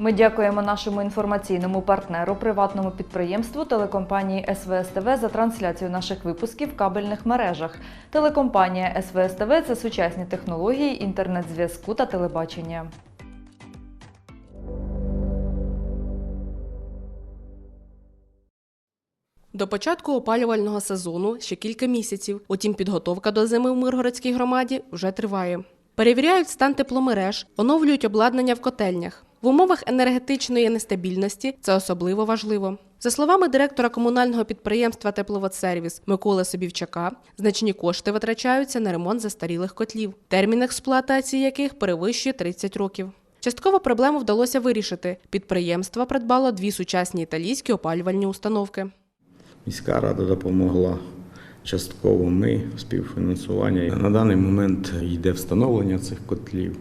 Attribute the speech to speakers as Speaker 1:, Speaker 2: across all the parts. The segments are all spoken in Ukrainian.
Speaker 1: Ми дякуємо нашому інформаційному партнеру, приватному підприємству телекомпанії СВСТВ за трансляцію наших випусків в кабельних мережах. Телекомпанія СВСТВ це сучасні технології інтернет-зв'язку та телебачення.
Speaker 2: До початку опалювального сезону ще кілька місяців. Утім, підготовка до зими в Миргородській громаді вже триває. Перевіряють стан тепломереж, оновлюють обладнання в котельнях. В умовах енергетичної нестабільності це особливо важливо. За словами директора комунального підприємства Тепловодсервіс Миколи Собівчака, значні кошти витрачаються на ремонт застарілих котлів, термін експлуатації яких перевищує 30 років. Частково проблему вдалося вирішити. Підприємство придбало дві сучасні італійські опалювальні установки.
Speaker 3: Міська рада допомогла частково ми співфінансування. На даний момент йде встановлення цих котлів.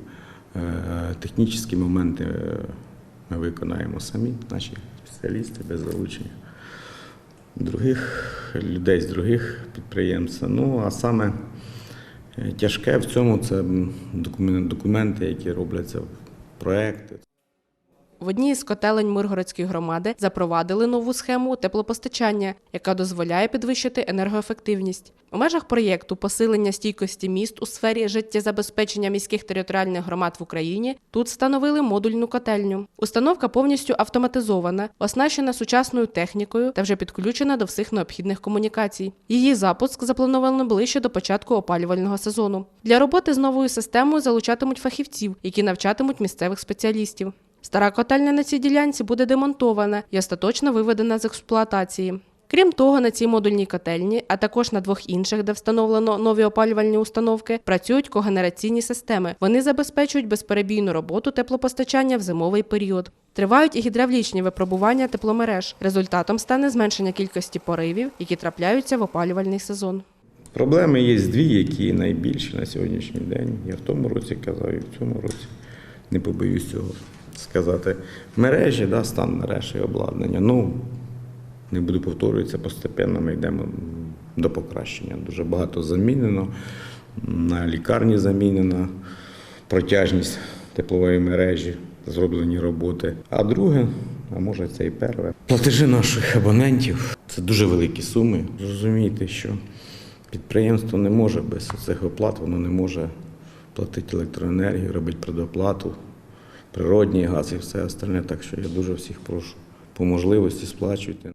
Speaker 3: Е, Технічні моменти е, ми виконаємо самі, наші спеціалісти без залучення других людей з других підприємств. Ну а саме е, тяжке в цьому це документи, які робляться проекти.
Speaker 2: В одній із котелень Миргородської громади запровадили нову схему теплопостачання, яка дозволяє підвищити енергоефективність. У межах проєкту посилення стійкості міст у сфері життєзабезпечення міських територіальних громад в Україні тут встановили модульну котельню. Установка повністю автоматизована, оснащена сучасною технікою та вже підключена до всіх необхідних комунікацій. Її запуск заплановано ближче до початку опалювального сезону. Для роботи з новою системою залучатимуть фахівців, які навчатимуть місцевих спеціалістів. Стара котельня на цій ділянці буде демонтована і остаточно виведена з експлуатації. Крім того, на цій модульній котельні, а також на двох інших, де встановлено нові опалювальні установки, працюють когенераційні системи. Вони забезпечують безперебійну роботу теплопостачання в зимовий період. Тривають і гідравлічні випробування тепломереж. Результатом стане зменшення кількості поривів, які трапляються в опалювальний сезон.
Speaker 3: Проблеми є дві, які найбільші на сьогоднішній день. Я в тому році казав, і в цьому році не побоюсь цього сказати. Мережі, да, стан мереж і обладнання. Ну, не буду повторюватися, постепенно ми йдемо до покращення. Дуже багато замінено, на лікарні замінена протяжність теплової мережі, зроблені роботи. А друге, а може це і перше, платежі наших абонентів. Це дуже великі суми. Зрозумійте, що підприємство не може без цих оплат, воно не може платити електроенергію, робити предоплату, природній газ і все остальне. Так що я дуже всіх прошу по можливості сплачуйте.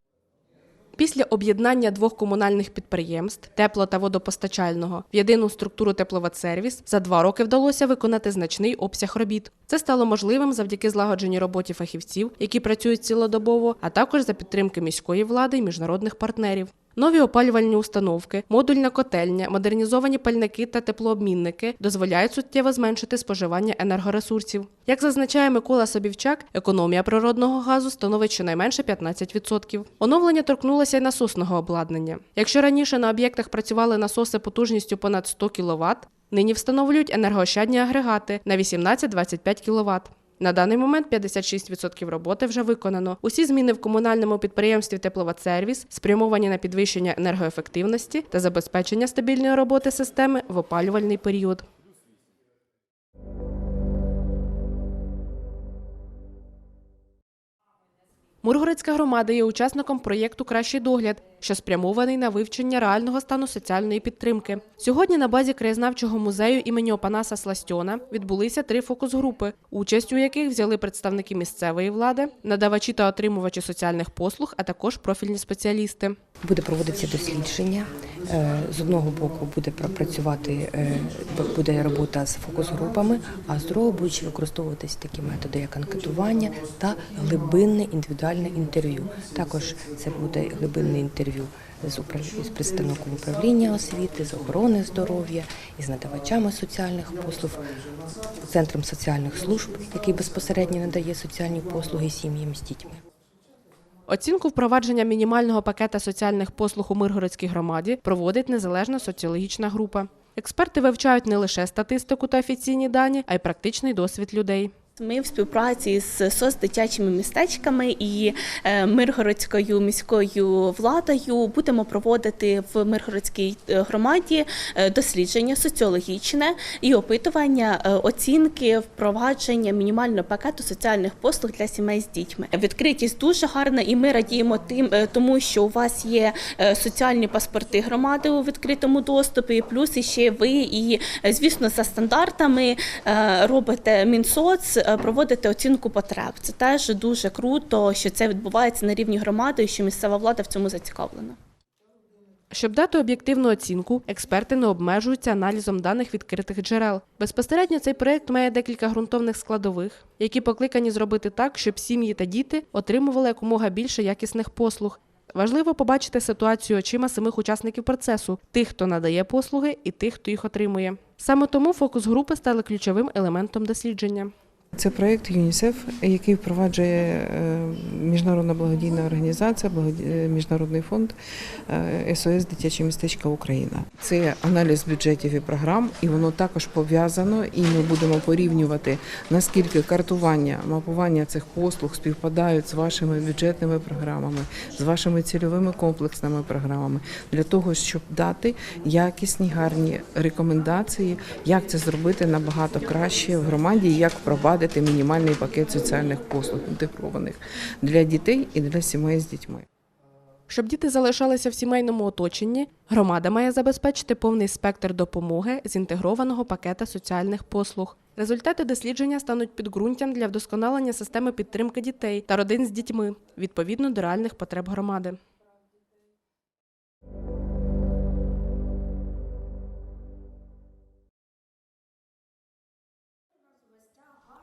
Speaker 2: Після об'єднання двох комунальних підприємств тепло та водопостачального в єдину структуру тепловодсервіс за два роки вдалося виконати значний обсяг робіт. Це стало можливим завдяки злагодженій роботі фахівців, які працюють цілодобово, а також за підтримки міської влади і міжнародних партнерів. Нові опалювальні установки, модульна котельня, модернізовані пальники та теплообмінники дозволяють суттєво зменшити споживання енергоресурсів. Як зазначає Микола Собівчак, економія природного газу становить щонайменше 15%. Оновлення торкнулося й насосного обладнання. Якщо раніше на об'єктах працювали насоси потужністю понад 100 кВт, нині встановлюють енергоощадні агрегати на 18-25 кВт. На даний момент 56% роботи вже виконано. Усі зміни в комунальному підприємстві Тепловатсервіс спрямовані на підвищення енергоефективності та забезпечення стабільної роботи системи в опалювальний період. Мургородська громада є учасником проєкту Кращий догляд, що спрямований на вивчення реального стану соціальної підтримки. Сьогодні на базі краєзнавчого музею імені Опанаса Сластьона відбулися три фокус-групи, участь у яких взяли представники місцевої влади, надавачі та отримувачі соціальних послуг, а також профільні спеціалісти.
Speaker 4: Буде проводитися дослідження. Е, З одного боку буде пропрацювати е, буде робота з фокус-групами, а з другого будуть використовуватись такі методи, як анкетування та глибинне індивідуальне інтерв'ю. Також це буде глибинне інтерв'ю з з представником управління освіти, з охорони здоров'я, із надавачами соціальних послуг, центром соціальних служб, який безпосередньо надає соціальні послуги сім'ям з дітьми.
Speaker 2: Оцінку впровадження мінімального пакета соціальних послуг у Миргородській громаді проводить незалежна соціологічна група. Експерти вивчають не лише статистику та офіційні дані, а й практичний досвід людей.
Speaker 5: Ми в співпраці з СОС дитячими містечками і е, Миргородською міською владою будемо проводити в Миргородській е, громаді е, дослідження соціологічне і опитування оцінки впровадження мінімального пакету соціальних послуг для сімей з дітьми. Відкритість дуже гарна, і ми радіємо тим, тому що у вас є соціальні паспорти громади у відкритому доступі. Плюс іще ви і звісно за стандартами робите Мінсоц, е, проводите оцінку потреб. Це теж дуже круто, що це відбувається на рівні громади, і що місцева влада в цьому зацікавлена.
Speaker 2: Щоб дати об'єктивну оцінку, експерти не обмежуються аналізом даних відкритих джерел. Безпосередньо цей проект має декілька ґрунтовних складових, які покликані зробити так, щоб сім'ї та діти отримували якомога більше якісних послуг. Важливо побачити ситуацію очима самих учасників процесу, тих, хто надає послуги, і тих, хто їх отримує. Саме тому фокус групи стали ключовим елементом дослідження.
Speaker 6: Це проєкт ЮНІСЕФ, який впроваджує е, міжнародна благодійна організація, е, міжнародний фонд е, СОС Дитяче містечко Україна. Це аналіз бюджетів і програм, і воно також пов'язано. І ми будемо порівнювати наскільки картування, мапування цих послуг співпадають з вашими бюджетними програмами, з вашими цільовими комплексними програмами, для того, щоб дати якісні гарні рекомендації, як це зробити набагато краще в громаді, як впровадити мінімальний пакет соціальних послуг інтегрованих для дітей і для сімей з дітьми.
Speaker 2: Щоб діти залишалися в сімейному оточенні, громада має забезпечити повний спектр допомоги з інтегрованого пакета соціальних послуг. Результати дослідження стануть підґрунтям для вдосконалення системи підтримки дітей та родин з дітьми відповідно до реальних потреб громади.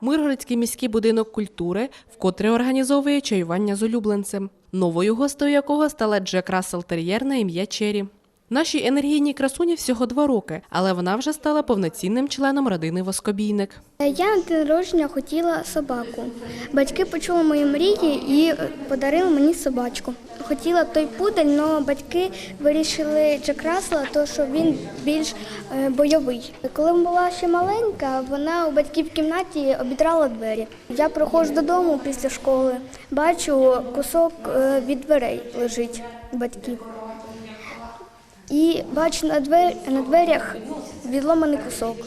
Speaker 2: Миргородський міський будинок культури вкотре організовує чаювання з улюбленцем, новою гостею якого стала Джек Рассел Тер'єр на ім'я Чері. Нашій енергійній красуні всього два роки, але вона вже стала повноцінним членом родини Воскобійник.
Speaker 7: Я на день народження хотіла собаку. Батьки почули мої мрії і подарили мені собачку. Хотіла той пудель, але батьки вирішили Джек Рассела, то що він більш е, бойовий. Коли була ще маленька, вона у батьків кімнаті обідрала двері. Я приходжу додому після школи, бачу кусок е, від дверей лежить батьків. І бачу на, двер... на дверях відломаний кусок.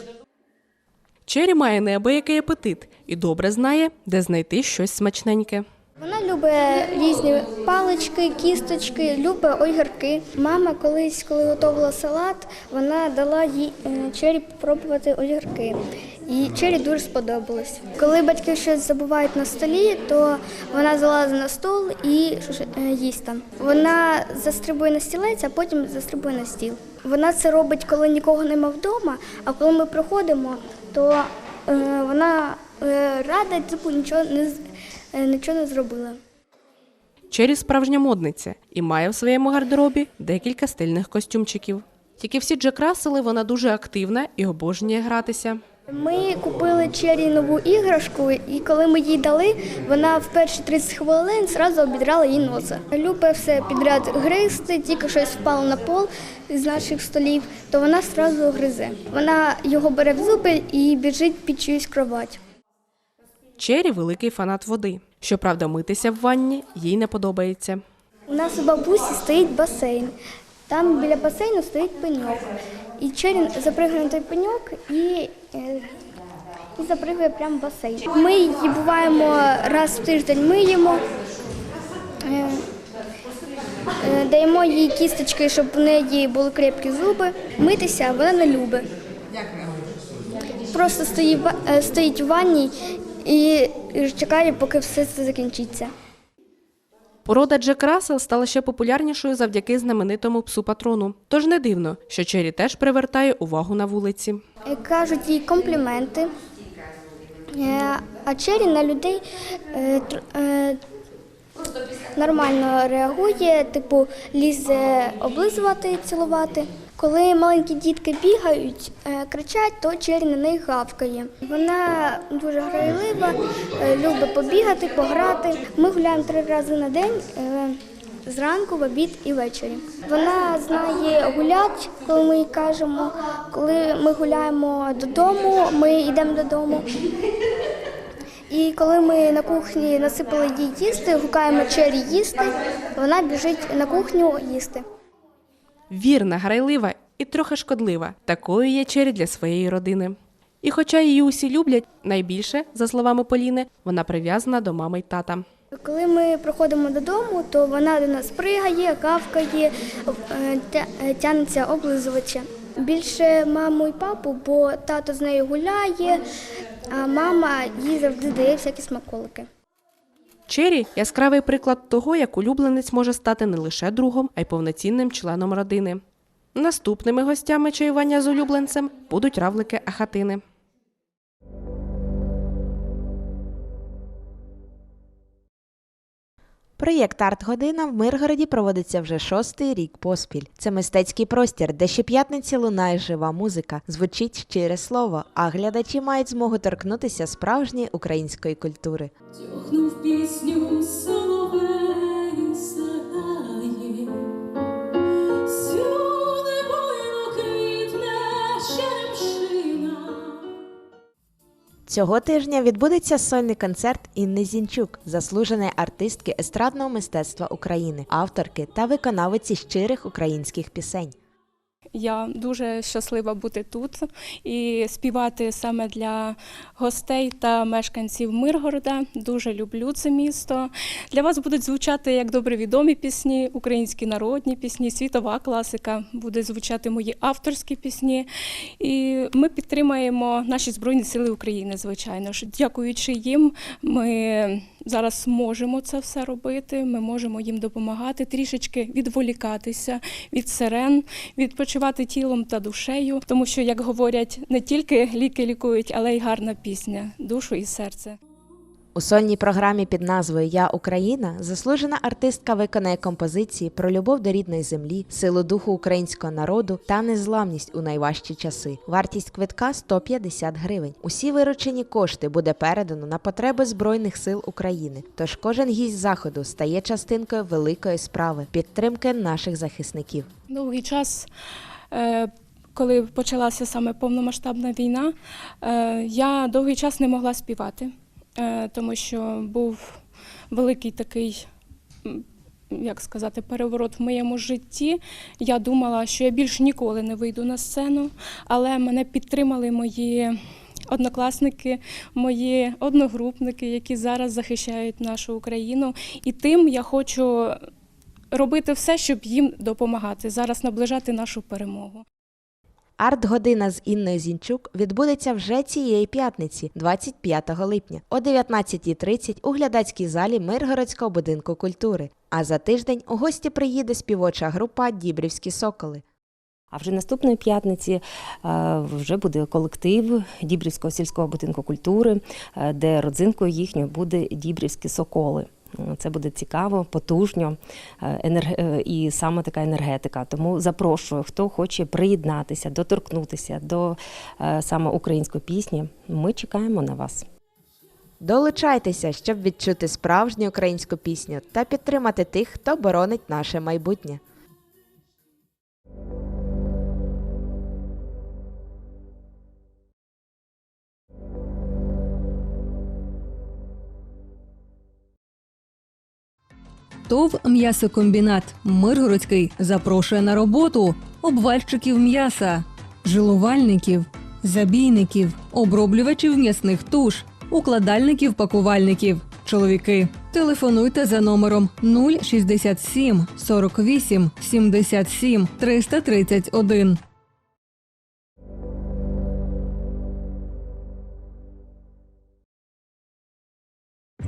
Speaker 2: Чері має неабиякий апетит і добре знає, де знайти щось смачненьке.
Speaker 7: Вона любить різні палички, кісточки, любить огірки. Мама колись, коли готувала салат, вона дала їй е, чері попробувати огірки. І чері дуже сподобалось. Коли батьки щось забувають на столі, то вона залазить на стол і е, їсть там. Вона застрибує на стілець, а потім застрибує на стіл. Вона це робить, коли нікого нема вдома, а коли ми приходимо, то е, вона е, рада, типу нічого не е, нічого не зробила.
Speaker 2: Чері справжня модниця і має в своєму гардеробі декілька стильних костюмчиків. Тільки всі Джек Рассели вона дуже активна і обожнює гратися.
Speaker 7: Ми купили Чері нову іграшку, і коли ми їй дали, вона в перші 30 хвилин зразу обідрала їй носа. Любить все підряд гризти, тільки щось впало на пол з наших столів, то вона одразу гризе. Вона його бере в зуби і біжить під чиюсь кровать.
Speaker 2: Чері великий фанат води. Щоправда, митися в ванні їй не подобається.
Speaker 7: У нас у бабусі стоїть басейн. Там біля басейну стоїть пеньок. І Чері запригує на той пеньок і, е, і запригує прямо в басейн. Ми її буваємо раз в тиждень миємо. Е, е, Даємо їй кісточки, щоб в неї були крепкі зуби. Митися вона не любить. Просто стоїть, в стоїть у ванні і чекає, поки все це закінчиться.
Speaker 2: Порода Джек Рассел стала ще популярнішою завдяки знаменитому псу патрону. Тож не дивно, що Чері теж привертає увагу на вулиці.
Speaker 7: Кажуть їй компліменти. Е, А Чері на людей е, е, нормально реагує, типу лізе облизувати, цілувати. Коли маленькі дітки бігають, е, кричать, то Чері на них гавкає. Вона дуже грайлива, е, любить побігати, пограти. Ми гуляємо три рази на день. е, Зранку, в обід і ввечері. Вона знає гуляти, коли ми їй кажемо. Коли ми гуляємо додому, ми йдемо додому. І коли ми на кухні насипали їй їсти, гукаємо чері їсти, вона біжить на кухню їсти.
Speaker 2: Вірна, грайлива і трохи шкодлива. Такою є Чері для своєї родини. І хоча її усі люблять, найбільше, за словами Поліни, вона прив'язана до мами й тата.
Speaker 7: Коли ми приходимо додому, то вона до нас пригає, кавкає, е, е, тянеться облизувача. Більше маму і папу, бо тато з нею гуляє, а мама їй завжди дає всякі смаколики.
Speaker 2: Чері яскравий приклад того, як улюбленець може стати не лише другом, а й повноцінним членом родини. Наступними гостями чаювання з улюбленцем будуть равлики Ахатини.
Speaker 8: Проєкт Арт-година в Миргороді проводиться вже шостий рік поспіль. Це мистецький простір, де щоп'ятниці лунає жива музика, звучить щире слово, а глядачі мають змогу торкнутися справжньої української культури.
Speaker 9: Тьохнув пісню соловей
Speaker 8: Цього тижня відбудеться сольний концерт Інни Зінчук, заслуженої артистки естрадного мистецтва України, авторки та виконавиці щирих українських пісень.
Speaker 10: Я дуже щаслива бути тут і співати саме для гостей та мешканців Миргорода. Дуже люблю це місто. Для вас будуть звучати як добре відомі пісні, українські народні пісні, світова класика. Буде звучати мої авторські пісні. І ми підтримаємо наші Збройні Сили України, звичайно ж. Дякуючи їм, ми зараз можемо це все робити. Ми можемо їм допомагати, трішечки відволікатися від сирен, відпочивати тілом та душею, тому що, як говорять, не тільки ліки лікують, але й гарна пісня, душу і серце.
Speaker 8: У сольній програмі під назвою Я Україна заслужена артистка виконає композиції про любов до рідної землі, силу духу українського народу та незламність у найважчі часи. Вартість квитка 150 гривень. Усі виручені кошти буде передано на потреби Збройних сил України. Тож кожен гість заходу стає частинкою великої справи підтримки наших захисників.
Speaker 10: Довгий час, е, коли почалася саме повномасштабна війна, е, я довгий час не могла співати, тому що був великий такий. Як сказати, переворот в моєму житті. Я думала, що я більш ніколи не вийду на сцену, але мене підтримали мої однокласники, мої одногрупники, які зараз захищають нашу Україну. І тим я хочу робити все, щоб їм допомагати, зараз наближати нашу перемогу.
Speaker 8: Арт-година з Інною Зінчук відбудеться вже цієї п'ятниці, 25 липня, о 19.30 у глядацькій залі Миргородського будинку культури. А за тиждень у гості приїде співоча група Дібрівські соколи.
Speaker 4: А вже наступної п'ятниці е, вже буде колектив Дібрівського сільського будинку культури, е, де родзинкою їхньою буде Дібрівські соколи. Це буде цікаво, потужно е, енерг- е, і саме така енергетика. Тому запрошую, хто хоче приєднатися, доторкнутися до е, саме української пісні. Ми чекаємо на вас.
Speaker 8: Долучайтеся, щоб відчути справжню українську пісню та підтримати тих, хто боронить наше майбутнє.
Speaker 11: ТОВ «М'ясокомбінат» Миргородський запрошує на роботу обвальщиків м'яса, жилувальників, забійників, оброблювачів м'ясних туш, укладальників пакувальників. Чоловіки, телефонуйте за номером 067 48 77 331.